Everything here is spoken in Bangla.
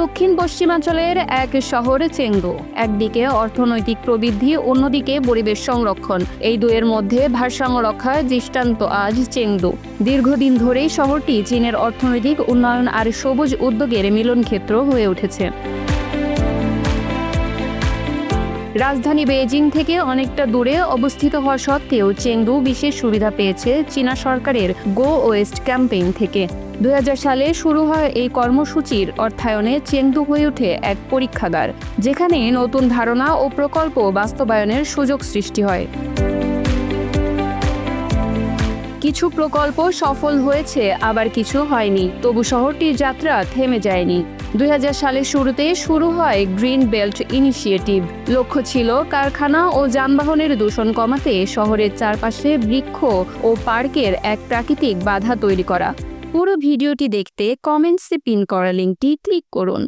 দক্ষিণ পশ্চিমাঞ্চলের এক শহর চেংদু একদিকে অর্থনৈতিক প্রবৃদ্ধি, অন্যদিকে পরিবেশ সংরক্ষণ। এই দুয়ের মধ্যে ভারসাম্য রক্ষার দৃষ্টান্ত আজ চেংদু দীর্ঘদিন ধরেই শহরটি চীনের অর্থনৈতিক উন্নয়ন আর সবুজ উদ্যোগের মিলন ক্ষেত্র হয়ে উঠেছে। রাজধানী বেইজিং থেকে অনেকটা দূরে অবস্থিত হওয়া সত্ত্বেও চেংদু বিশেষ সুবিধা পেয়েছে চীনা সরকারের গো ওয়েস্ট ক্যাম্পেইন থেকে। দু হাজার সালে শুরু হয় এই কর্মসূচির অর্থায়নে চেংদু হয়ে ওঠে এক পরীক্ষাগার, যেখানে নতুন ধারণা ও প্রকল্প বাস্তবায়নের সুযোগ সৃষ্টি হয়। কিছু প্রকল্প সফল হয়েছে, আবার কিছু হয়নি। তবু শহরটির যাত্রা থেমে যায়নি। দুই হাজার সালের শুরুতে শুরু হয় গ্রিন বেল্ট ইনিশিয়েটিভ। লক্ষ্য ছিল কারখানা ও যানবাহনের দূষণ কমাতে শহরের চারপাশে বৃক্ষ ও পার্কের এক প্রাকৃতিক বাধা তৈরি করা। পুরো ভিডিওটি দেখতে কমেন্টসে পিন করা লিঙ্কটি ক্লিক করুন।